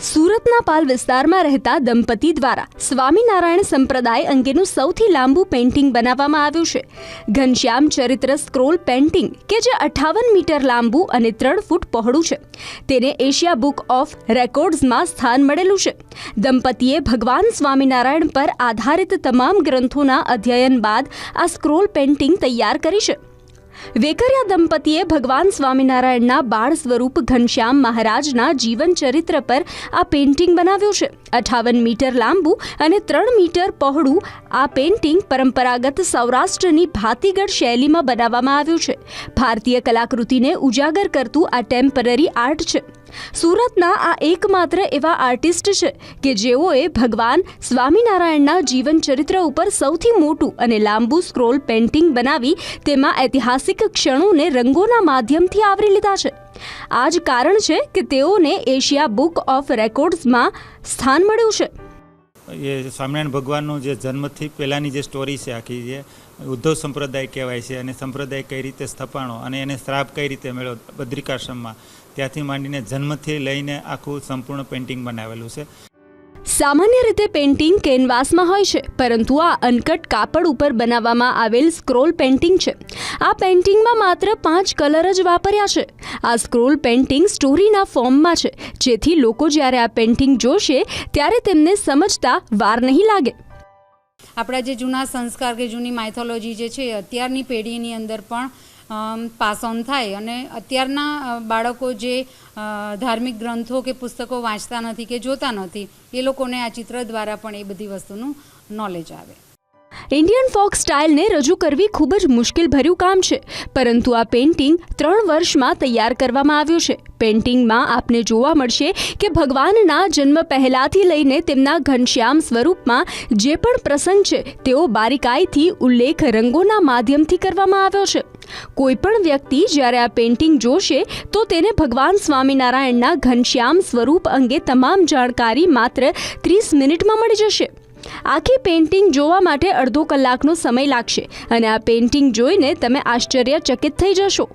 સુરતના પાલ વિસ્તારમાં રહેતા દંપતી દ્વારા સ્વામિનારાયણ સંપ્રદાય અંગેનું સૌથી લાંબુ પેઇન્ટિંગ બનાવવામાં આવ્યું છે. ઘનશ્યામ ચરિત્ર સ્ક્રોલ પેઇન્ટિંગ, કે જે અઠાવન મીટર લાંબુ અને ત્રણ ફૂટ પહોળું છે. તેને એશિયા બુક ઓફ રેકોર્ડ્સમાં સ્થાન મળેલું છે. દંપતીએ ભગવાન સ્વામિનારાયણ પર આધારિત તમામ ગ્રંથોના અધ્યયન બાદ આ સ્ક્રોલ પેઇન્ટિંગ તૈયાર કરી છે. વેકરિયા દંપતીએ ભગવાન સ્વામિનારાયણના બાળ સ્વરૂપ ઘનશ્યામ મહારાજના જીવન ચરિત્ર પર આ પેઇન્ટિંગ બનાવ્યું છે. અઠાવન મીટર લાંબુ અને ત્રણ મીટર પહોળું આ પેઇન્ટિંગ પરંપરાગત સૌરાષ્ટ્રની ભાતીગઢ શૈલીમાં બનાવવામાં આવ્યું છે. ભારતીય કલાકૃતિને ઉજાગર કરતું આ ટેમ્પરરી આર્ટ છે. સુરતના આ એકમાત્ર એવા આર્ટિસ્ટ છે કે જેઓએ ભગવાન સ્વામિનારાયણના જીવન ચરિત્ર ઉપર સૌથી મોટું અને લાંબુ સ્ક્રોલ પેઇન્ટિંગ બનાવી તેમાં ઐતિહાસિક ક્ષણોને રંગોના માધ્યમથી આવરી લીધા છે. આ જ કારણ છે કે તેઓને એશિયા બુક ઓફ રેકોર્ડ્સમાં સ્થાન મળ્યું છે. એ સ્વામિનારાયણ ભગવાનનું જે જન્મથી પહેલાંની જે સ્ટોરી છે આખી જે ઉદ્ધવ સંપ્રદાય કહેવાય છે અને સંપ્રદાય કઈ રીતે સ્થપાણો અને એને શ્રાપ કઈ રીતે મેળવ્યો, બદ્રિકાશ્રમમાં. ત્યાંથી માંડીને જન્મથી લઈને આખું સંપૂર્ણ પેઇન્ટિંગ બનાવેલું છે. સામાન્ય રીતે પેઇન્ટિંગ કેનવાસમાં હોય છે પરંતુ આ અનકટ કાપડ ઉપર બનાવવામાં આવેલ સ્ક્રોલ પેઇન્ટિંગ છે. આ પેઇન્ટિંગમાં માત્ર પાંચ કલર જ વાપર્યા છે. આ સ્ક્રોલ પેઇન્ટિંગ સ્ટોરીના ફોર્મમાં છે જેથી લોકો જ્યારે આ પેઇન્ટિંગ જોશે ત્યારે તેમને સમજતા વાર નહીં લાગે. આપણા જે જૂના સંસ્કાર કે જૂની માઇથોલોજી જે છે અત્યારની પેઢીની અંદર પણ પાસ ઓન થાય. અને અત્યારના બાળકો જે ધાર્મિક ગ્રંથો કે પુસ્તકો વાંચતા નથી કે જોતા નથી, એ લોકોને આ ચિત્ર દ્વારા પણ એ બધી વસ્તુનું નોલેજ આવે. ઇન્ડિયન ફોક સ્ટાઇલને રજૂ કરવી ખૂબ જ મુશ્કેલ ભર્યું કામ છે. પરંતુ આ પેઇન્ટિંગ ત્રણ વર્ષમાં તૈયાર કરવામાં આવ્યું છે. પેઇન્ટિંગમાં આપને જોવા મળશે કે ભગવાનના જન્મ પહેલાથી લઈને તેમના ઘનશ્યામ સ્વરૂપમાં જે પણ પ્રસંગ છે, તેઓ બારીકાઈથી ઉલ્લેખ રંગોના માધ્યમથી કરવામાં આવ્યો છે. કોઈ પણ વ્યક્તિ જ્યારે આ પેઇન્ટિંગ જોશે, તો તેને ભગવાન સ્વામિનારાયણના ઘનશ્યામ સ્વરૂપ અંગે તમામ જાણકારી માત્ર ત્રીસ મિનિટમાં મળી જશે. આખી પેઇન્ટિંગ જોવા માટે અડધો કલાકનો સમય લાગશે અને આ પેઇન્ટિંગ જોઈને તમે આશ્ચર્યચકિત થઈ જશો.